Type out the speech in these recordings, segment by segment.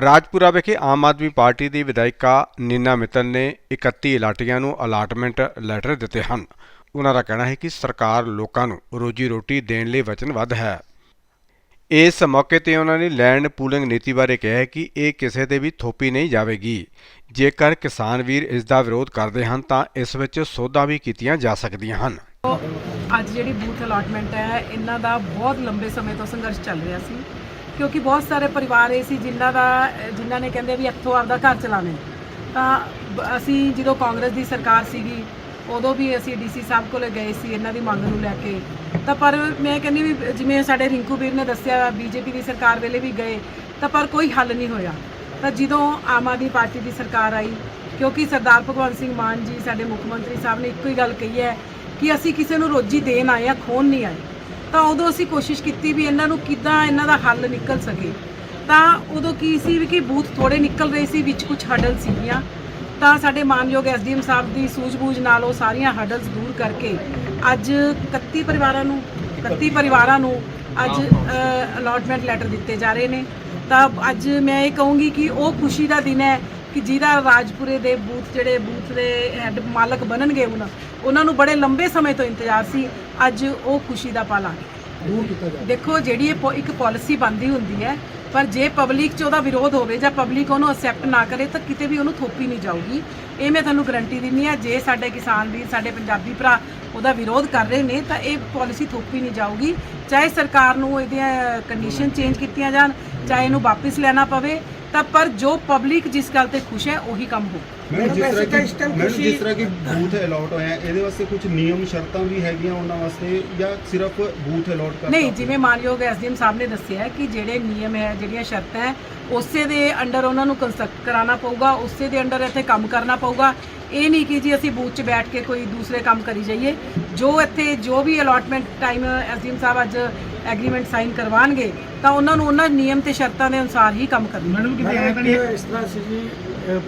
ਰਾਜਪੁਰਾ ਵਿਖੇ ਆਮ ਆਦਮੀ ਪਾਰਟੀ ਦੀ ਵਿਧਾਇਕਾ ਨੀਨਾ ਮਿੱਤਲ ਨੇ 31 ਇਲਾਟੀਆਂ ਨੂੰ ਅਲਾਟਮੈਂਟ ਲੈਟਰ ਦਿੱਤੇ ਹਨ। ਉਹਨਾਂ ਦਾ ਕਹਿਣਾ ਹੈ ਕਿ ਸਰਕਾਰ ਲੋਕਾਂ ਨੂੰ ਰੋਜੀ ਰੋਟੀ ਦੇਣ ਲਈ ਵਚਨਬੱਧ ਹੈ। ਇਸ ਮੌਕੇ ਤੇ ਉਹਨਾਂ ਨੇ ਲੈਂਡ ਪੂਲਿੰਗ ਨੀਤੀ ਬਾਰੇ ਕਿਹਾ ਕਿ ਇਹ ਕਿਸੇ ਤੇ ਵੀ ਥੋਪੀ ਨਹੀਂ ਜਾਵੇਗੀ। ਜੇਕਰ ਕਿਸਾਨ ਵੀਰ ਇਸ ਦਾ ਵਿਰੋਧ ਕਰਦੇ ਹਨ, ਤਾਂ ਇਸ ਵਿੱਚ ਸੋਧਾਂ ਵੀ ਕੀਤੀਆਂ ਜਾ ਸਕਦੀਆਂ ਹਨ। ਅੱਜ ਜਿਹੜੀ ਬੂਥ ਅਲਾਟਮੈਂਟ ਹੈ, ਇਹਨਾਂ ਦਾ ਬਹੁਤ ਲੰਬੇ ਸਮੇਂ ਤੋਂ ਸੰਘਰਸ਼ ਚੱਲ ਰਿਹਾ ਸੀ। ਕਿਉਂਕਿ ਬਹੁਤ ਸਾਰੇ ਪਰਿਵਾਰ ਇਹ ਸੀ ਜਿਨ੍ਹਾਂ ਦਾ, ਜਿਨ੍ਹਾਂ ਨੇ ਕਹਿੰਦੇ ਵੀ ਇੱਥੋਂ ਆਪਦਾ ਘਰ ਚਲਾਣੇ ਤਾਂ ਬ- ਅਸੀਂ ਜਦੋਂ ਕਾਂਗਰਸ ਦੀ ਸਰਕਾਰ ਸੀਗੀ, ਉਦੋਂ ਵੀ ਅਸੀਂ ਡੀਸੀ ਸਾਹਿਬ ਕੋਲੇ ਗਏ ਸੀ, ਇਹਨਾਂ ਦੀ ਮੰਗ ਨੂੰ ਲੈ ਕੇ। ਤਾਂ ਪਰ ਮੈਂ ਕਹਿੰਦੀ ਵੀ ਜਿਵੇਂ ਸਾਡੇ ਰਿੰਕੂ ਵੀਰ ਨੇ ਦੱਸਿਆ, ਬੀਜੇਪੀ ਦੀ ਸਰਕਾਰ ਵੇਲੇ ਵੀ ਗਏ, ਤਾਂ ਪਰ ਕੋਈ ਹੱਲ ਨਹੀਂ ਹੋਇਆ। ਤਾਂ ਜਦੋਂ ਆਮ ਆਦਮੀ ਪਾਰਟੀ ਦੀ ਸਰਕਾਰ ਆਈ, ਕਿਉਂਕਿ ਸਰਦਾਰ ਭਗਵੰਤ ਸਿੰਘ ਮਾਨ ਜੀ, ਸਾਡੇ ਮੁੱਖ ਮੰਤਰੀ ਸਾਹਿਬ ਨੇ ਇੱਕੋ ਹੀ ਗੱਲ ਕਹੀ ਹੈ ਕਿ ਅਸੀਂ ਕਿਸੇ ਨੂੰ ਰੋਜੀ ਦੇਣ ਆਏ ਆ ਖੋਣ ਨਹੀਂ ਆਏ। ਤਾਂ ਉਦੋਂ ਅਸੀਂ ਕੋਸ਼ਿਸ਼ ਕੀਤੀ ਵੀ ਇਹਨਾਂ ਨੂੰ ਕਿੱਦਾਂ ਇਹਨਾਂ ਦਾ ਹੱਲ ਨਿਕਲ ਸਕੇ। ਤਾਂ ਉਦੋਂ ਕੀ ਸੀ ਵੀ ਕਿ ਬੂਥ ਥੋੜੇ ਨਿਕਲ ਰਹੇ ਸੀ, ਵਿੱਚ ਕੁਝ ਹਡਲ ਸੀਗੀਆਂ। ਤਾਂ ਸਾਡੇ ਮਾਨਯੋਗ ਐਸਡੀਐਮ ਸਾਹਿਬ ਦੀ ਸੂਝ-ਬੂਝ ਨਾਲ ਉਹ ਸਾਰੀਆਂ ਹਡਲਸ ਦੂਰ ਕਰਕੇ ਅੱਜ 31 ਪਰਿਵਾਰਾਂ ਨੂੰ 31 ਪਰਿਵਾਰਾਂ ਨੂੰ ਅੱਜ ਅਲਾਟਮੈਂਟ ਲੈਟਰ ਦਿੱਤੇ ਜਾ ਰਹੇ ਨੇ। ਤਾਂ ਅੱਜ ਮੈਂ ਇਹ ਕਹੂੰਗੀ ਕਿ ਉਹ ਖੁਸ਼ੀ ਦਾ ਦਿਨ ਹੈ ਕਿ ਜਿਹਦਾ ਰਾਜਪੁਰੇ ਦੇ ਬੂਥ ਜਿਹੜੇ ਬੂਥ ਦੇ ਹੈੱਡ ਮਾਲਕ ਬਣਨਗੇ ਉਹਨਾਂ ਉਹਨਾਂ ਨੂੰ ਬੜੇ ਲੰਬੇ ਸਮੇਂ ਤੋਂ ਇੰਤਜ਼ਾਰ ਸੀ ਅੱਜ ਉਹ ਖੁਸ਼ੀ ਦਾ ਪਲ ਆ ਗਿਆ ਦੇਖੋ ਜਿਹੜੀ ਇਹ ਇੱਕ ਪਾਲਿਸੀ ਬਣਦੀ ਹੁੰਦੀ ਹੈ ਪਰ ਜੇ ਪਬਲਿਕ 'ਚ ਉਹਦਾ ਵਿਰੋਧ ਹੋਵੇ ਜਾਂ ਪਬਲਿਕ ਉਹਨੂੰ ਅਸੈਪਟ ਨਾ ਕਰੇ ਤਾਂ ਕਿਤੇ ਵੀ ਉਹਨੂੰ ਥੋਪੀ ਨਹੀਂ ਜਾਊਗੀ। ਇਹ ਮੈਂ ਤੁਹਾਨੂੰ ਗਰੰਟੀ ਦਿੰਦੀ ਹਾਂ ਜੇ ਸਾਡੇ ਕਿਸਾਨ ਵੀਰ ਸਾਡੇ ਪੰਜਾਬੀ ਭਰਾ ਉਹਦਾ ਵਿਰੋਧ ਕਰ ਰਹੇ ਨੇ ਤਾਂ ਇਹ ਪਾਲਿਸੀ ਥੋਪੀ ਨਹੀਂ ਜਾਊਗੀ। ਚਾਹੇ ਸਰਕਾਰ ਨੂੰ ਇਹਦੀਆਂ ਕੰਡੀਸ਼ਨ ਚੇਂਜ ਕੀਤੀਆਂ ਜਾਣ ਚਾਹੇ ਇਹਨੂੰ ਵਾਪਸ ਲੈਣਾ ਪਵੇ ਤਾਂ ਪਰ ਜੋ ਪਬਲਿਕ ਜਿਸ ਗੱਲ ਤੇ ਖੁਸ਼ ਹੈ ਉਹੀ ਕੰਮ ਹੋ ਮੈਡਮ ਜਿਸ ਤਰ੍ਹਾਂ ਕਿ ਤੁਸੀਂ- ਜਿਸ ਤਰ੍ਹਾਂ ਕਿ ਬੂਥ ਅਲਾਟ ਹੋਇਆ ਹੈ, ਇਹਦੇ ਵਾਸਤੇ ਕੁਝ ਨਿਯਮ ਸ਼ਰਤਾਂ ਵੀ ਹੈਗੀਆਂ ਉਹਨਾਂ ਵਾਸਤੇ ਜਾਂ ਸਿਰਫ ਬੂਥ ਅਲਾਟ ਕਰਤਾ ਨਹੀਂ ਜਿਵੇਂ ਮਾਨਯੋਗ ਐਸਡੀਐਮ ਸਾਹਿਬ ਨੇ ਦੱਸਿਆ ਹੈ ਕਿ ਜਿਹੜੇ ਨਿਯਮ ਹੈ ਜਿਹੜੀਆਂ ਸ਼ਰਤਾਂ ਹੈ ਉਸੇ ਦੇ ਅੰਡਰ ਉਹਨਾਂ ਨੂੰ ਕੰਸਟਰਕਟ ਕਰਾਉਣਾ ਪਊਗਾ ਉਸੇ ਦੇ ਅੰਡਰ ਇੱਥੇ ਕੰਮ ਕਰਨਾ ਪਊਗਾ। ਇਹ ਨਹੀਂ ਕਿ ਜੀ ਅਸੀਂ ਬੂਥ 'ਚ ਬੈਠ ਕੇ ਕੋਈ ਦੂਸਰੇ ਕੰਮ ਕਰੀ ਜਾਈਏ। ਜੋ ਇੱਥੇ ਜੋ ਵੀ ਅਲਾਟਮੈਂਟ ਟਾਈਮ ਐਸਡੀਐਮ ਸਾਹਿਬ ਅੱਜ ਐਗਰੀਮੈਂਟ ਸਾਈਨ ਕਰਵਾਉਣਗੇ ਤਾਂ ਉਹਨਾਂ ਨੂੰ ਉਹਨਾਂ ਨਿਯਮ ਤੇ ਸ਼ਰਤਾਂ ਦੇ ਅਨੁਸਾਰ ਹੀ ਕੰਮ ਕਰਨਾ। ਮੈਡਮ ਕਿ ਇਸ ਤਰ੍ਹਾਂ ਸੀ ਜੀ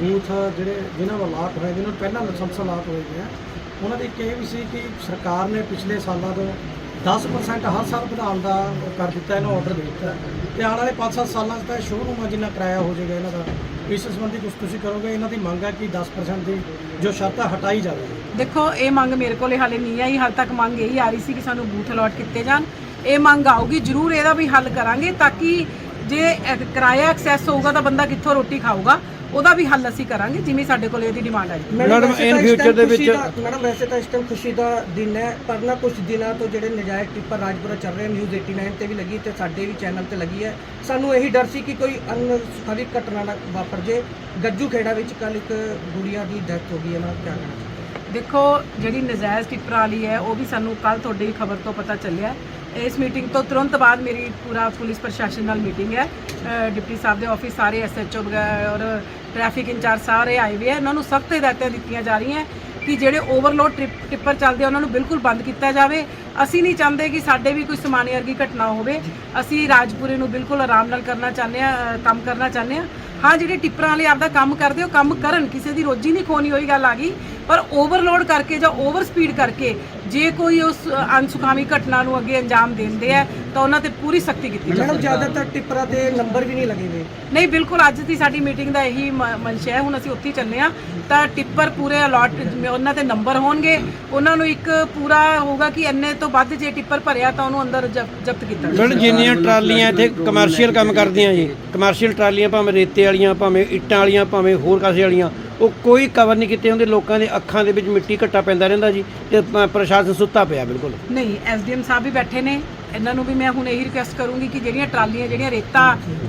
ਬੂਥ ਜਿਹੜੇ ਜਿਨ੍ਹਾਂ ਵੱਲ ਲਾਟ ਹੋਏ ਜਿਨ੍ਹਾਂ ਨੂੰ ਪਹਿਲਾਂ ਲਾਇਸੈਂਸ ਲਾਟ ਹੋਏ ਗਏ ਆ ਉਹਨਾਂ ਦੀ ਇੱਕ ਇਹ ਵੀ ਸੀ ਕਿ ਸਰਕਾਰ ਨੇ ਪਿਛਲੇ ਸਾਲਾਂ ਤੋਂ 10% ਹਰ ਸਾਲ ਵਧਾਉਣ ਦਾ ਕਰ ਦਿੱਤਾ ਇਹਨੂੰ ਆਰਡਰ ਦੇ ਦਿੱਤਾ। ਤੇ ਆਉਣ ਵਾਲੇ 5-7 ਸਾਲਾਂ 'ਚ ਤਾਂ ਸ਼ੋਰੂਮ ਆ ਜਿੰਨਾ ਕਿਰਾਇਆ ਹੋ ਜਾਏਗਾ ਇਹਨਾਂ ਦਾ ਇਸ ਸੰਬੰਧੀ ਕੁਝ ਤੁਸੀਂ ਕਰੋਗੇ? ਇਹਨਾਂ ਦੀ ਮੰਗ ਹੈ ਕਿ 10% ਦੀ ਜੋ ਸ਼ਰਤ ਹੈ ਹਟਾਈ ਜਾਵੇ। ਦੇਖੋ ਇਹ ਮੰਗ ਮੇਰੇ ਕੋਲੇ ਹਾਲੇ ਨਹੀਂ ਆਈ ਹਾਲ ਤੱਕ ਮੰਗ ਇਹੀ ਆ ਰਹੀ ਸੀ ਕਿ ਸਾਨੂੰ ਬੂਥ ਅਲਾਟ ਕੀਤੇ ਜਾਣ। ਇਹ ਮੰਗ ਆਊਗੀ ਜ਼ਰੂਰ ਇਹਦਾ ਵੀ ਹੱਲ ਕਰਾਂਗੇ ਤਾਂ ਕਿ ਜੇ ਕਿਰਾਇਆ ਐਕਸੈਸ ਹੋਊਗਾ ਤਾਂ ਬੰਦਾ ਕਿੱਥੋਂ ਰੋਟੀ ਖਾਊਗਾ ਉਹਦਾ ਵੀ ਹੱਲ ਅਸੀਂ ਕਰਾਂਗੇ ਜਿਵੇਂ ਸਾਡੇ ਕੋਲੇ ਇਹਦੀ ਡਿਮਾਂਡ ਆਈ ਮੈਡਮ ਇਨ ਫਿਊਚਰ ਦੇ ਵਿੱਚ ਮੈਡਮ ਵੈਸੇ ਤਾਂ ਇਸ ਟਾਈਮ ਖੁਸ਼ੀ ਦਾ ਦਿਨ ਹੈ ਪਰ ਨਾ ਕੁਝ ਦਿਨਾਂ ਤੋਂ ਜਿਹੜੇ ਨਜਾਇਜ਼ ਟਿੱਪਰ ਰਾਜਪੁਰਾ ਚੱਲ ਰਹੇ ਨਿਊਜ਼ 89 ਤੇ ਵੀ ਲੱਗੀ ਤੇ ਸਾਡੇ ਵੀ ਚੈਨਲ ਤੇ ਲੱਗੀ ਹੈ। ਸਾਨੂੰ ਇਹੀ ਡਰ ਸੀ ਕਿ ਕੋਈ ਅਨਸੁਖਾਵੀ ਘਟਨਾ ਨਾ ਵਾਪਰ ਜੇ। ਗੱਜੂ ਖੇੜਾ ਵਿੱਚ ਕੱਲ ਇੱਕ ਗੁੜੀਆ ਦੀ ਡੈਥ ਹੋ ਗਈ ਹੈ ਨਾ ਕੀ ਕਹਿਣਾ ਦੇਖੋ ਜਿਹੜੀ ਨਜਾਇਜ਼ ਟਿੱਪਰ ਵਾਲੀ ਹੈ ਉਹ ਵੀ ਸਾਨੂੰ ਕੱਲ ਤੁਹਾਡੀ ਖਬਰ ਤੋਂ ਪਤਾ ਚੱਲਿਆ। ਇਸ ਮੀਟਿੰਗ ਤੋਂ ਤੁਰੰਤ ਬਾਅਦ ਮੇਰੀ ਪੂਰਾ ਪੁਲਿਸ ਪ੍ਰਸ਼ਾਸਨ ਨਾਲ ਮੀਟਿੰਗ ਹੈ। ਡਿਪਟੀ ਸਾਹਿਬ ਦੇ ਆਫਿਸ ਸਾਰੇ ਐਸਐਚਓ ਵਗੈਰਾ ਔਰ ਟ੍ਰੈਫਿਕ ਇੰਚਾਰਜ ਸਾਰੇ ਆਏ ਹੋਏ ਆ, ਇਹਨਾਂ ਨੂੰ ਸਖਤ ਹਦਾਇਤਾਂ ਦਿੱਤੀਆਂ ਜਾ ਰਹੀਆਂ ਕਿ ਜਿਹੜੇ ਓਵਰਲੋਡ ਟ੍ਰਿਪ- ਟਿੱਪਰ ਚੱਲਦੇ ਆ, ਉਹਨਾਂ ਨੂੰ ਬਿਲਕੁਲ ਬੰਦ ਕੀਤਾ ਜਾਵੇ। ਅਸੀਂ ਨਹੀਂ ਚਾਹੁੰਦੇ ਕਿ ਸਾਡੇ ਵੀ ਕੋਈ ਸਮਾਨੀ ਵਰਗੀ ਘਟਨਾ ਹੋਵੇ। ਅਸੀਂ ਰਾਜਪੁਰੇ ਨੂੰ ਬਿਲਕੁਲ ਆਰਾਮ ਨਾਲ ਕਰਨਾ ਚਾਹੁੰਦੇ ਆ ਕੰਮ ਕਰਨਾ ਚਾਹੁੰਦੇ ਆ। ਹਾਂ, ਜਿਹੜੇ ਟਿੱਪਰਾਂ ਵਾਲੇ ਆਪਦਾ ਕੰਮ ਕਰਦੇ ਉਹ ਕੰਮ ਕਰਨ, ਕਿਸੇ ਦੀ ਰੋਜੀ ਨਹੀਂ ਖੋਣੀ ਹੋਈ ਗੱਲ ਆ ਗਈ। ਪਰ ਓਵਰਲੋਡ ਕਰਕੇ ਜਾਂ ਓਵਰ ਸਪੀਡ ਕਰਕੇ, ਜੇ ਕੋਈ ਉਸ ਅਨਸੁਖਾਵੀ ਘਟਨਾ ਨੂੰ ਅੱਗੇ ਅੰਜਾਮ ਦਿੰਦੇ ਆ ਤਾਂ ਉਹਨਾਂ ਤੇ ਪੂਰੀ ਸਖਤੀ ਕੀਤੀ ਜਾਵੇ ਮੈਡਮ ਜ਼ਿਆਦਾਤਰ ਟਿੱਪਰਾਂ ਤੇ ਨੰਬਰ ਵੀ ਨਹੀਂ ਲੱਗੇ ਹੋਏ। ਨਹੀਂ ਬਿਲਕੁਲ ਅੱਜ ਦੀ ਸਾਡੀ ਮੀਟਿੰਗ ਦਾ ਇਹੀ ਮ- ਮਨਸ਼ਾ ਹੈ। ਹੁਣ ਅਸੀਂ ਉੱਥੇ ਹੀ ਚੱਲੇ ਆ ਤਾਂ ਟਿੱਪਰ ਪੂਰੇ ਅਲਾਟ ਉਹਨਾਂ ਤੇ ਨੰਬਰ ਹੋਣਗੇ। ਉਹਨਾਂ ਨੂੰ ਇੱਕ ਪੂਰਾ ਹੋਊਗਾ ਕਿ ਇੰਨੇ ਤੋਂ ਵੱਧ ਜੇ ਟਿੱਪਰ ਭਰਿਆ ਤਾਂ ਉਹਨੂੰ ਅੰਦਰ ਜ਼ਬ- ਜ਼ਬਤ ਕੀਤਾ ਜਾਵੇ ਮੈਡਮ ਜਿੰਨੀਆਂ ਟਰਾਲੀਆਂ ਇੱਥੇ ਕਮਰਸ਼ੀਅਲ ਕੰਮ ਕਰਦੀਆਂ ਜੀ ਕਮਰਸ਼ੀਅਲ ਟਰਾਲੀਆਂ ਭਾਵੇਂ ਰੇਤੇ ਵਾਲੀਆਂ ਭਾਵੇਂ ਇੱਟਾਂ ਵਾਲੀਆਂ ਭਾਵੇਂ ਹੋਰ ਕਾਸੇ ਵਾਲੀਆਂ ਉਹ ਕੋਈ ਕਵਰ ਨਹੀਂ ਕੀਤੇ ਹੁੰਦੇ। ਲੋਕਾਂ ਦੇ ਅੱਖਾਂ ਦੇ ਵਿੱਚ ਮਿੱਟੀ ਘੱਟਾ ਪੈਂਦਾ ਰਹਿੰਦਾ ਜੀ ਤੇ ਪ- ਪ੍ਰਸ਼ਾਸਨ ਸੁੱਤਾ ਪਿਆ ਬਿਲਕੁਲ। ਨਹੀਂ ਐਸਡੀਐਮ ਸਾਹਿਬ ਵੀ ਬੈਠੇ ਨੇ। ਇਹਨਾਂ ਨੂੰ ਵੀ ਮੈਂ ਹੁਣ ਇਹੀ ਰਿਕੁਐਸਟ ਕਰੂੰਗੀ ਕਿ ਜਿਹੜੀਆਂ ਟਰਾਲੀਆਂ ਜਿਹੜੀਆਂ ਰੇਤਾ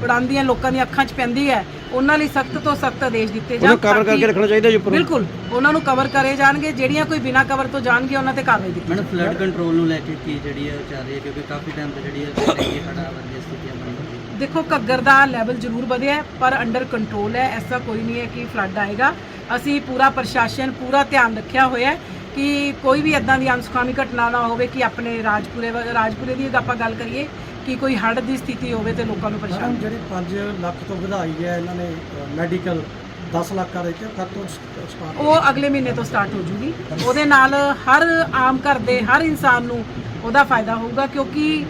ਉਡਾਉਂਦੀਆਂ ਲੋਕਾਂ ਦੀਆਂ ਅੱਖਾਂ 'ਚ ਪੈਂਦੀ ਹੈ ਉਹਨਾਂ ਲਈ ਸਖਤ ਤੋਂ ਸਖਤ ਆਦੇਸ਼ ਦਿੱਤੇ ਜਾਣ ਉਹਨੂੰ ਕਵਰ ਕਰਕੇ ਰੱਖਣਾ ਚਾਹੀਦਾ ਜੀ ਉੱਪਰੋਂ। ਬਿਲਕੁਲ ਉਹਨਾਂ ਨੂੰ ਕਵਰ ਕਰੇ ਜਾਣਗੇ ਜਿਹੜੀਆਂ ਕੋਈ ਬਿਨਾਂ ਕਵਰ ਤੋਂ ਜਾਣਗੇ ਉਹਨਾਂ ਤੇ ਕਾਰਵਾਈ ਕੀਤੀ ਮੈਡਮ ਫਲੱਡ ਕੰਟਰੋਲ ਨੂੰ ਲੈ ਕੇ ਕੀ ਜਿਹੜੀ ਹੈ ਚੱਲ ਰਹੀ ਹੈ ਕਿਉਂਕਿ ਕਾਫੀ ਟਾਈਮ ਤੋਂ ਜਿਹੜੀ ਹੈ ਇਹ ਹੜਾ ਵਰਗੀ ਸਥਿਤੀਆਂ ਬਣੀ ਹੋਈ ਹੈ। ਦੇਖੋ ਘੱਗਰ ਦਾ ਲੈਵਲ ਜ਼ਰੂਰ ਵਧਿਆ ਹੈ, ਪਰ ਅੰਡਰ ਕੰਟਰੋਲ ਹੈ ਐਸਾ ਕੋਈ ਨਹੀਂ ਹੈ ਕਿ ਫਲੱਡ ਆਏਗਾ। ਅਸੀਂ ਪੂਰਾ ਪ੍ਰਸ਼ਾਸਨ ਪੂਰਾ ਧਿਆਨ ਰੱਖਿਆ ਹੋਇਆ ਹੈ। ਕਿ ਕੋਈ ਵੀ ਇਦਾਂ ਦੀ ਅਨਸੁਖਾਵੀ ਘਟਨਾ ਨਾ ਹੋਵੇ ਕਿ ਆਪਣੇ ਰਾਜਪੁਰੇ ਰਾਜਪੁਰੇ ਦੀ ਆਪਾਂ ਗੱਲ ਕਰੀਏ ਕਿ ਕੋਈ ਹੜ੍ਹ ਦੀ ਸਥਿਤੀ ਹੋਵੇ ਤੇ ਲੋਕਾਂ ਨੂੰ ਪਰੇਸ਼ਾਨੀ ਜਿਹੜੀ 5 ਲੱਖ ਤੋਂ ਵਧਾਈ ਹੈ ਇਹਨਾਂ ਨੇ ਮੈਡੀਕਲ 10 ਲੱਖ ਕਰ ਦਿੱਤੇ ਕਦ ਤੋਂ ਸਟਾਰਟ ਉਹ ਅਗਲੇ ਮਹੀਨੇ ਤੋਂ ਸਟਾਰਟ ਹੋ ਜੂਗੀ। ਉਹਦੇ ਨਾਲ ਹਰ ਆਮ ਘਰ ਦੇ ਹਰ ਇਨਸਾਨ ਨੂੰ ਉਹਦਾ ਫਾਇਦਾ ਹੋਊਗਾ ਕਿਉਂਕਿ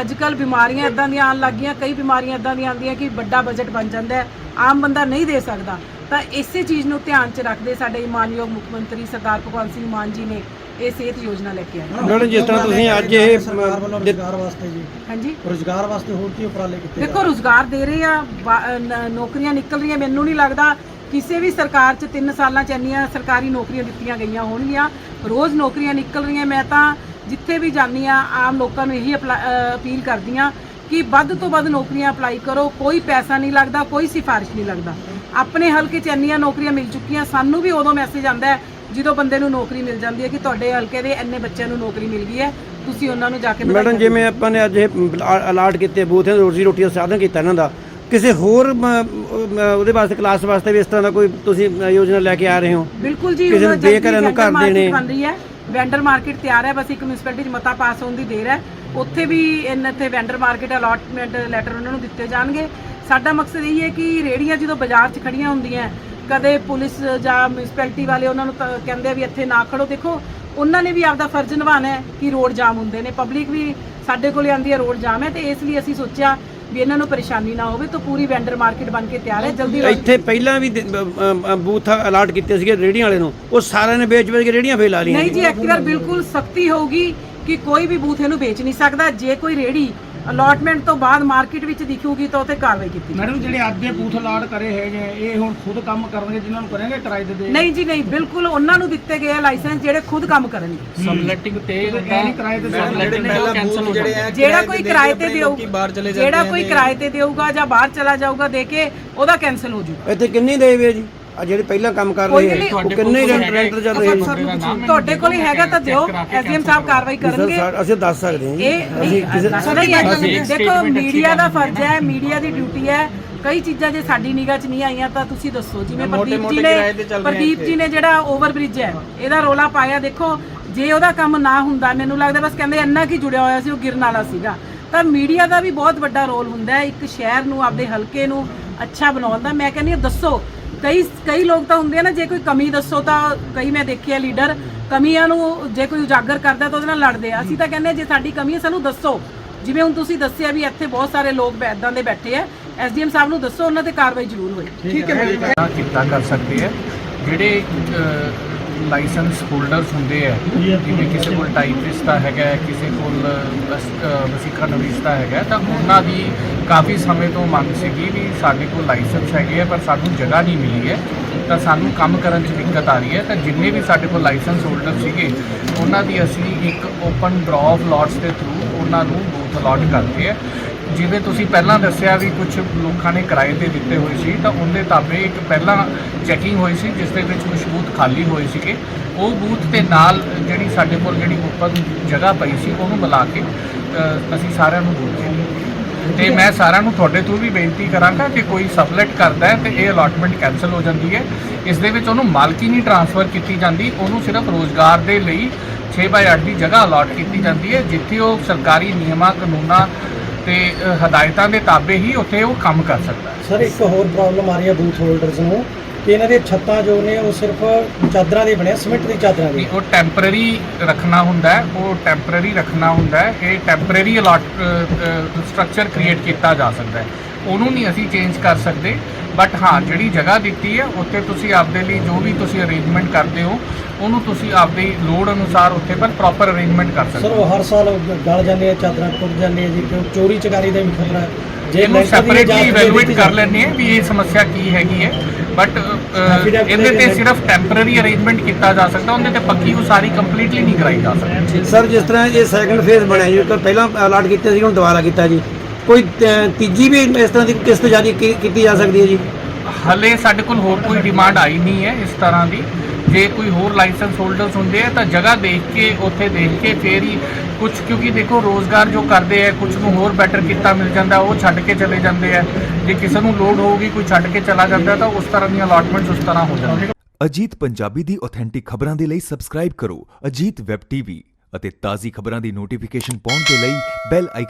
ਅੱਜ ਕੱਲ ਬਿਮਾਰੀਆਂ ਇਦਾਂ ਦੀਆਂ ਆਉਣ ਲੱਗੀਆਂ ਕਈ ਬਿਮਾਰੀਆਂ ਇਦਾਂ ਦੀਆਂ ਆਉਂਦੀਆਂ ਕਿ ਵੱਡਾ ਬਜਟ ਬਣ ਜਾਂਦਾ ਹੈ। ਆਮ ਬੰਦਾ ਨਹੀਂ ਦੇ ਸਕਦਾ। ਤਾਂ ਇਸੇ ਚੀਜ਼ ਨੂੰ ਧਿਆਨ 'ਚ ਰੱਖਦੇ ਸਾਡੇ ਮਾਨਯੋਗ ਮੁੱਖ ਮੰਤਰੀ ਸਰਦਾਰ ਭਗਵੰਤ ਸਿੰਘ ਮਾਨ ਜੀ ਨੇ ਇਹ ਸਿਹਤ ਯੋਜਨਾ ਲੈ ਕੇ ਆਏ। ਮੈਡਮ ਜਿਸ ਤਰ੍ਹਾਂ ਤੁਸੀਂ ਅੱਜ ਇਹ ਸਰਕਾਰ ਵੱਲੋਂ ਦਿੱਤ- ਰੁਜ਼ਗਾਰ ਵਾਸਤੇ ਜੀ। ਹਾਂਜੀ। ਰੁਜ਼ਗਾਰ ਵਾਸਤੇ ਹੋਰ ਕੀ ਉਪਰਾਲੇ ਕੀਤੇ ਦੇਖੋ ਰੁਜ਼ਗਾਰ ਦੇ ਰਹੇ ਆ ਨੌਕਰੀਆਂ ਨਿਕਲ ਰਹੀਆਂ ਮੈਨੂੰ ਨਹੀਂ ਲੱਗਦਾ ਕਿਸੇ ਵੀ ਸਰਕਾਰ 'ਚ 3 ਸਾਲਾਂ 'ਚ ਇੰਨੀਆਂ ਸਰਕਾਰੀ ਨੌਕਰੀਆਂ ਦਿੱਤੀਆਂ ਗਈਆਂ ਹੋਣਗੀਆਂ। ਰੋਜ਼ ਨੌਕਰੀਆਂ ਨਿਕਲ ਰਹੀਆਂ ਮੈਂ ਤਾਂ ਜਿੱਥੇ ਵੀ ਜਾਂਦੀ ਆ ਆਮ ਲੋਕਾਂ ਨੂੰ ਇਹੀ ਅਪੀਲ ਕਰਦੀ ਆ ਕਿ ਵੱਧ ਤੋਂ ਵੱਧ ਨੌਕਰੀਆਂ ਅਪਲਾਈ ਕਰੋ ਕੋਈ ਪੈਸਾ ਨਹੀਂ ਲੱਗਦਾ ਕੋਈ ਸਿਫਾਰਿਸ਼ ਨਹੀਂ ਲੱਗਦਾ। ਆਪਣੇ ਹਲਕੇ 'ਚ ਇੰਨੀਆਂ ਨੌਕਰੀਆਂ ਮਿਲ ਚੁੱਕੀਆਂ ਸਾਨੂੰ ਵੀ ਉਦੋਂ ਮੈਸੇਜ ਆਉਂਦਾ ਹੈ ਜਦੋਂ ਬੰਦੇ ਨੂੰ ਨੌਕਰੀ ਮਿਲ ਜਾਂਦੀ ਹੈ ਕਿ ਤੁਹਾਡੇ ਹਲਕੇ ਦੇ ਇੰਨੇ ਬੱਚਿਆਂ ਨੂੰ ਨੌਕਰੀ ਮਿਲ ਗਈ ਹੈ ਤੁਸੀਂ ਉਹਨਾਂ ਨੂੰ ਜਾ ਕੇ ਮੈਡਮ। ਜਿਵੇਂ ਆਪਾਂ ਨੇ ਅੱਜ ਇਹ ਅਲਾਟ ਕੀਤੇ ਬੂਥ ਰੋਜ਼ੀ ਰੋਟੀ ਦਾ ਸਾਧਨ ਕੀਤਾ ਇਹਨਾਂ ਦਾ ਕਿਸੇ ਹੋਰ ਉਹਦੇ ਵਾਸਤੇ ਕਲਾਸ ਵਾਸਤੇ ਵੀ ਇਸ ਤਰ੍ਹਾਂ ਦਾ ਕੋਈ ਤੁਸੀਂ ਯੋਜਨਾ ਲੈ ਕੇ ਆ ਰਹੇ ਹੋ ਬਿਲਕੁਲ ਜੀ ਕਿਸੇ ਨੂੰ ਬੇਘਰਾਂ ਨੂੰ ਘਰ ਦੇਣੇ। ਬਣ ਰਹੀ ਹੈ ਵੈਂਡਰ ਮਾਰਕੀਟ ਤਿਆਰ ਹੈ ਬਸ ਇੱਕ ਮਿਊਨਿਸਪੈਲਿਟੀ 'ਚ ਮਤਾ ਪਾਸ ਹੋਣ ਦੀ ਦੇਰ ਹੈ ਉੱਥੇ ਵੀ ਇਹਨਾਂ ਤੇ ਵੈਂਡਰ ਮਾਰਕੀਟ ਅਲਾਟਮੈਂਟ ਲੈਟਰ ਉਹਨਾਂ ਨੂੰ ਦਿੱਤੇ ਜਾਣਗੇ ਸਾਡਾ ਮਕਸਦ ਇਹ ਹੈ ਕਿ ਰੇੜੀਆਂ ਜਦੋਂ ਬਾਜ਼ਾਰ 'ਚ ਖੜੀਆਂ ਹੁੰਦੀਆਂ ਕਦੇ ਪੁਲਿਸ ਜਾਂ ਮਿਊਨਿਸਪੈਲਿਟੀ ਵਾਲੇ ਉਹਨਾਂ ਨੂੰ ਕਹਿੰਦੇ ਆ ਵੀ ਇੱਥੇ ਨਾ ਖੜੋ। ਦੇਖੋ ਉਹਨਾਂ ਨੇ ਵੀ ਆਪਦਾ ਫਰਜ਼ ਨਿਭਾਉਣਾ ਹੈ ਕਿ ਰੋਡ ਜਾਮ ਹੁੰਦੇ ਨੇ। ਪਬਲਿਕ ਵੀ ਸਾਡੇ ਕੋਲੇ ਆਂਦੀ ਹੈ ਰੋਡ ਜਾਮ ਹੈ ਤੇ ਇਸ ਲਈ ਅਸੀਂ ਸੋਚਿਆ ਵੀ ਇਹਨਾਂ ਨੂੰ ਪਰੇਸ਼ਾਨੀ ਨਾ ਹੋਵੇ ਤਾਂ ਪੂਰੀ ਵੈਂਡਰ ਮਾਰਕੀਟ ਬਣ ਕੇ ਤਿਆਰ ਹੈ ਜਲਦੀ ਇੱਥੇ ਪਹਿਲਾਂ ਵੀ ਬੂਥ ਅਲਾਟ ਕੀਤੇ ਸੀਗੇ ਰੇਹੜੀਆਂ ਵਾਲੇ ਨੂੰ। ਉਹ ਸਾਰਿਆਂ ਨੇ ਵੇਚ ਵੇਚ ਕੇ ਰੇਹੜੀਆਂ ਫੇਲ ਆ ਰਹੀਆਂ ਨਹੀਂ ਜੀ ਇੱਕ ਵਾਰ ਬਿਲਕੁਲ ਸਖਤੀ ਹੋਊਗੀ ਕਿ ਕੋਈ ਵੀ ਬੂਥ ਇਹਨੂੰ ਵੇਚ ਨਹੀਂ ਸਕਦਾ। ਜੇ ਕੋਈ ਰੇੜੀ ਅਲਾਟਮੈਂਟ ਤੋਂ ਬਾਅਦ ਮਾਰਕੀਟ ਵਿੱਚ ਦਿਖੂਗੀ ਤਾਂ ਉੱਤੇ ਕਾਰਵਾਈ ਕੀਤੀ ਮੈਡਮ ਜਿਹੜੇ ਅੱਜ ਦੇ ਬੂਥ ਅਲਾਟ ਕਰੇ ਹੈਗੇ ਇਹ ਹੁਣ ਖੁਦ ਕੰਮ ਕਰਨਗੇ ਜਿਨ੍ਹਾਂ ਨੂੰ ਕਰਨਗੇ ਕਿਰਾਏ ਦੇ ਨਹੀਂ ਜੀ ਨਹੀਂ ਬਿਲਕੁਲ ਉਹਨਾਂ ਨੂੰ ਦਿੱਤੇ ਗਏ ਲਾਇਸੈਂਸ ਜਿਹੜੇ ਖੁਦ ਕੰਮ ਕਰਨਗੇ। ਸਬਲੈਟਿੰਗ ਤੇ ਜਿਹੜਾ ਕੋਈ ਕਿਰਾਏ ਤੇ ਦੇਊਗਾ ਜਿਹੜਾ ਕੋਈ ਕਿਰਾਏ ਤੇ ਦੇਊਗਾ ਜਾਂ ਬਾਹਰ ਚਲਾ ਜਾਊਗਾ ਦੇ ਕੇ ਉਹਦਾ ਕੈਨਸਲ ਹੋ ਜਾਊਗਾ ਇੱਥੇ ਕਿੰਨੀ ਦੇ ਵੇ ਜੀ? ਆ ਜਿਹੜੇ ਪਹਿਲਾਂ ਕੰਮ ਕਰ ਰਹੇ ਆ ਉਹ ਕਿੰਨੇ ਰੈਂਟ ਰੈਂਟਰ ਚੱਲ ਰਹੇ ਜੀ ਤੁਹਾਡੇ ਕੋਲ ਹੀ ਹੈਗਾ ਤਾਂ ਦਿਓ ਐਸਡੀਐਮ ਸਾਹਿਬ ਕਾਰਵਾਈ ਕਰਨਗੇ। ਅਸੀਂ ਦੱਸ ਸਕਦੇ ਹਾਂ ਜੀ। ਅਸੀਂ ਦੇਖੋ ਮੀਡੀਆ ਦਾ ਫਰਜ਼ ਹੈ ਮੀਡੀਆ ਦੀ ਡਿਊਟੀ ਹੈ। ਕਈ ਚੀਜ਼ਾਂ ਜੇ ਸਾਡੀ ਨਿਗਾਹ 'ਚ ਨਹੀਂ ਆਈਆਂ ਤਾਂ ਤੁਸੀਂ ਦੱਸੋ ਜਿਵੇਂ ਪ੍ਰਦੀਪ ਜੀ ਨੇ ਪ੍ਰਦੀਪ ਜੀ ਨੇ ਜਿਹੜਾ ਓਵਰ ਬ੍ਰਿਜ ਹੈ ਇਹਦਾ ਰੋਲਾ ਪਾਇਆ ਦੇਖੋ ਜੇ ਉਹਦਾ ਕੰਮ ਨਾ ਹੁੰਦਾ ਮੈਨੂੰ ਲੱਗਦਾ ਬਸ ਕਹਿੰਦੇ ਇੰਨਾ ਕੀ ਜੁੜਿਆ ਹੋਇਆ ਸੀ ਉਹ ਗਿਰਨ ਵਾਲਾ ਸੀਗਾ। ਤਾਂ ਮੀਡੀਆ ਦਾ ਵੀ ਬਹੁਤ ਵੱਡਾ ਰੋਲ ਹੁੰਦਾ ਹੈ ਇੱਕ ਸ਼ਹਿਰ ਨੂੰ ਆਪਦੇ ਹਲਕੇ ਨੂੰ ਅੱਛਾ ਬਣਾਉਣ ਦਾ। ਮੈਂ ਕਹਿੰਦੀ ਹਾਂ ਦੱਸੋ ਕਈ ਕਈ ਲੋਕ ਤਾਂ ਹੁੰਦੇ ਆ ਨਾ ਜੇ ਕੋਈ ਕਮੀ ਦੱਸੋ ਤਾਂ ਕਈ ਮੈਂ ਦੇਖਿਆ ਲੀਡਰ ਕਮੀਆਂ ਨੂੰ ਜੇ ਕੋਈ ਉਜਾਗਰ ਕਰਦਾ ਤਾਂ ਉਹਦੇ ਨਾਲ ਲੜਦੇ ਆ। ਅਸੀਂ ਤਾਂ ਕਹਿੰਦੇ ਜੇ ਸਾਡੀ ਕਮੀ ਹੈ ਸਾਨੂੰ ਦੱਸੋ। ਜਿਵੇਂ ਹੁਣ ਤੁਸੀਂ ਦੱਸਿਆ ਵੀ ਇੱਥੇ ਬਹੁਤ ਸਾਰੇ ਲੋਕ ਇਦਾਂ ਦੇ ਬੈਠੇ ਆ ਐਸਡੀਐਮ ਸਾਹਿਬ ਨੂੰ ਦੱਸੋ ਉਹਨਾਂ ਤੇ ਕਾਰਵਾਈ ਜ਼ਰੂਰ ਹੋਏ। ਠੀਕ ਹੈ। ਕੀਤਾ ਕਰ ਸਕਦੇ ਹੈ ਜਿਹੜੇ ਲਾਇਸੈਂਸ ਹੋਲਡਰਸ ਹੁੰਦੇ ਆ ਜਿਵੇਂ ਕਿਸੇ ਕੋਲ ਟਾਈਪਿਸਟ ਹੈਗਾ ਕਿਸੇ ਕੋਲ ਵਸ- ਅਹ, ਵਸੀਕਾ ਨਵੀਸਤਾ ਹੈਗਾ ਤਾਂ ਉਹਨਾਂ ਦੀ ਕਾਫੀ ਸਮੇਂ ਤੋਂ ਮੰਗ ਸੀਗੀ ਵੀ ਸਾਡੇ ਕੋਲ ਲਾਇਸੈਂਸ ਹੈਗੇ ਆ ਪਰ ਸਾਨੂੰ ਜਗ੍ਹਾ ਨਹੀਂ ਮਿਲੀ ਹੈ ਤਾਂ ਸਾਨੂੰ ਕੰਮ ਕਰਨ 'ਚ ਦਿੱਕਤ ਆ ਰਹੀ ਹੈ ਤਾਂ ਜਿੰਨੇ ਵੀ ਸਾਡੇ ਕੋਲ ਲਾਇਸੈਂਸ ਹੋਲਡਰ ਸੀਗੇ ਉਹਨਾਂ ਦੀ ਅਸੀਂ ਇੱਕ ਓਪਨ ਡਰਾਅ ਆਫ ਲੋਟਸ ਦੇ ਥਰੂ ਉਹਨਾਂ ਨੂੰ ਬੂਥ ਅਲਾਟ ਕਰਦੇ ਆ ਜਿਵੇਂ ਤੁਸੀਂ ਪਹਿਲਾਂ ਦੱਸਿਆ ਵੀ ਕੁਝ ਲੋਕਾਂ ਨੇ ਕਿਰਾਏ ਤੇ ਦਿੱਤੇ ਹੋਏ ਸੀ, ਤਾਂ ਉਹਦੇ ਤਾਬੇ ਇੱਕ ਪਹਿਲਾਂ ਚੈਕਿੰਗ ਹੋਈ ਸੀ, ਜਿਸ ਦੇ ਵਿੱਚ ਕੁਝ ਬੂਥ ਖਾਲੀ ਹੋਏ ਸੀਗੇ। ਉਹ ਬੂਥ ਦੇ ਨਾਲ ਜਿਹੜੀ ਸਾਡੇ ਕੋਲ ਜਿਹੜੀ ਉੱਪਰ ਜਗ੍ਹਾ ਪਈ ਸੀ, ਉਹਨੂੰ ਮਿਲਾ ਕੇ ਅਸੀਂ ਸਾਰਿਆਂ ਨੂੰ ਬੋਲਦੇ ਤੇ ਮੈਂ ਸਾਰਿਆਂ ਨੂੰ ਤੁਹਾਡੇ ਤੋਂ ਵੀ ਬੇਨਤੀ ਕਰਾਂਗਾ ਕਿ ਕੋਈ ਸਬਲੈਟ ਕਰਦਾ ਹੈ ਤੇ ਇਹ ਅਲਾਟਮੈਂਟ ਕੈਨਸਲ ਹੋ ਜਾਂਦੀ ਹੈ। ਇਸ ਦੇ ਵਿੱਚ ਉਹਨੂੰ ਮਾਲਕੀ ਨਹੀਂ ਟਰਾਂਸਫਰ ਕੀਤੀ ਜਾਂਦੀ, ਉਹਨੂੰ ਸਿਰਫ ਰੋਜ਼ਗਾਰ ਦੇ ਲਈ 6/8 ਦੀ ਜਗ੍ਹਾ ਅਲਾਟ ਕੀਤੀ ਜਾਂਦੀ ਹੈ, ਜਿੱਥੇ ਉਹ ਸਰਕਾਰੀ ਨਿਯਮਾਂ, ਕਾਨੂੰਨਾਂ ਤੇ ਹਦਾਇਤਾਂ ਦੇ ਤਾਬੇ ਹੀ ਉੱਥੇ ਉਹ ਕੰਮ ਕਰ ਸਕਦਾ ਸਰ ਇੱਕ ਹੋਰ ਪ੍ਰੋਬਲਮ ਆ ਰਹੀ ਹੈ ਬੂਥ ਹੋਲਡਰਸ ਨੂੰ ਕਿ ਇਹਨਾਂ ਦੀਆਂ ਛੱਤਾਂ ਜੋ ਨੇ ਉਹ ਸਿਰਫ ਚਾਦਰਾਂ ਦੇ ਬਣਿਆ ਸਿਮੈਂਟ ਦੀ ਚਾਦਰਾਂ ਦੀ। ਉਹ ਟੈਂਪਰੇਰੀ ਰੱਖਣਾ ਹੁੰਦਾ ਹੈ ਉਹ ਟੈਂਪਰੇਰੀ ਰੱਖਣਾ ਹੁੰਦਾ ਹੈ ਇਹ ਟੈਂਪਰੇਰੀ ਅਲਾਟ ਸਟਰਕਚਰ ਕ੍ਰੀਏਟ ਕੀਤਾ ਜਾ ਸਕਦਾ ਹੈ। ਉਹਨੂੰ ਨਹੀਂ ਅਸੀਂ ਚੇਂਜ ਕਰ ਸਕਦੇ ਬਟ ਹਾਂ ਜਿਹੜੀ ਜਗ੍ਹਾ ਦਿੱਤੀ ਹੈ ਉੱਥੇ ਤੁਸੀਂ ਆਪਦੇ ਲਈ ਜੋ ਵੀ ਤੁਸੀਂ ਅਰੇਂਜਮੈਂਟ ਕਰਦੇ ਹੋ ਉਹਨੂੰ ਤੁਸੀਂ ਆਪਦੀ ਲੋੜ ਅਨੁਸਾਰ ਉੱਥੇ ਪਰ ਪ੍ਰੋਪਰ ਅਰੇਂਜਮੈਂਟ ਕਰ ਸਕਦੇ ਸਰ ਹੋ ਉਹ ਹਰ ਸਾਲ ਗਲ ਜਾਂਦੇ ਆ ਚਾਦਰਾਂ ਟੁੱਟ ਜਾਂਦੀਆਂ ਜੀ ਕਿਉਂ ਚੋਰੀ ਚਕਾਰੀ ਦਾ ਵੀ ਖਤਰਾ। ਜੇ ਦੀ ਸੈਪਰੇਟਲੀ ਇਵੈਲੂਏਟ ਕਰ। ਲੈਂਦੇ ਹਾਂ ਵੀ ਇਹ ਸਮੱਸਿਆ ਕੀ ਹੈਗੀ ਹੈ ਬਟ ਇਹਦੇ ਤੇ ਸਿਰਫ ਟੈਂਪਰੇਰੀ ਅਰੇਂਜਮੈਂਟ ਕੀਤਾ ਜਾ ਸਕਦਾ ਉਹਦੇ ਤੇ ਪੱਕੀ ਉਸਾਰੀ ਕੰਪਲੀਟਲੀ ਨਹੀਂ ਕਰਾਈ ਜਾ ਸਕਦੀ ਸਰ ਜਿਸ ਤਰ੍ਹਾਂ ਇਹ ਸੈਕੰਡ ਫੇਜ਼ ਬਣਿਆ ਜੀ ਪਹਿਲਾਂ ਅਲਾਟ ਕੀਤੇ ਸੀ ਹੁਣ ਦੁਬਾਰਾ ਕੀਤਾ ਜੀ ਕੋਈ ਤ- ਤੀਜੀ ਵੀ ਇਸ ਤਰ੍ਹਾਂ ਦੀ ਕਿਸ਼ਤ ਜਾਰੀ ਕੀ- ਕੀਤੀ ਜਾ ਸਕਦੀ ਹੈ ਜੀ? ਹਲੇ ਸਾਡੇ ਕੋਲ ਹੋਰ ਕੋਈ ਡਿਮਾਂਡ ਆਈ ਨਹੀਂ ਹੈ ਇਸ ਤਰ੍ਹਾਂ ਦੀ। ਜੇ ਕੋਈ ਹੋਰ ਲਾਇਸੈਂਸ ਹੋਲਡਰਸ ਹੁੰਦੇ ਆ ਤਾਂ ਜਗ੍ਹਾ ਦੇਖ ਕੇ ਉੱਥੇ ਦੇਖ ਕੇ ਫੇਰ ਹੀ ਕੁਝ ਕਿਉਂਕਿ ਦੇਖੋ ਰੋਜ਼ਗਾਰ ਜੋ ਕਰਦੇ ਆ ਕੁਝ ਨੂੰ ਹੋਰ ਬੈਟਰ ਕੀਤਾ ਮਿਲ ਜਾਂਦਾ ਉਹ ਛੱਡ ਕੇ ਚਲੇ ਜਾਂਦੇ ਆ। ਜੇ ਕਿਸੇ ਨੂੰ ਲੋਡ ਹੋਊਗੀ ਕੋਈ ਛੱਡ ਕੇ ਚਲਾ ਜਾਂਦਾ ਤਾਂ ਉਸ ਤਰ੍ਹਾਂ ਦੀਆਂ ਅਲਾਟਮੈਂਟਸ ਉਸ ਤਰ੍ਹਾਂ ਹੋ ਜਾਂਦੀਆਂ। ਅਜੀਤ ਪੰਜਾਬੀ ਦੀ ਆਥੈਂਟਿਕ ਖਬਰਾਂ ਦੇ ਲਈ ਸਬਸਕ੍ਰਾਈਬ ਕਰੋ ਅਜੀਤ ਵੈਬ ਟੀਵੀ ਅਤੇ ਤਾਜ਼ੀ ਖਬਰਾਂ ਦੀ ਨੋਟੀਫਿਕੇਸ਼ਨ ਪਾਉਣ ਦੇ ਲਈ ਬੈਲ ਆਈਕਨ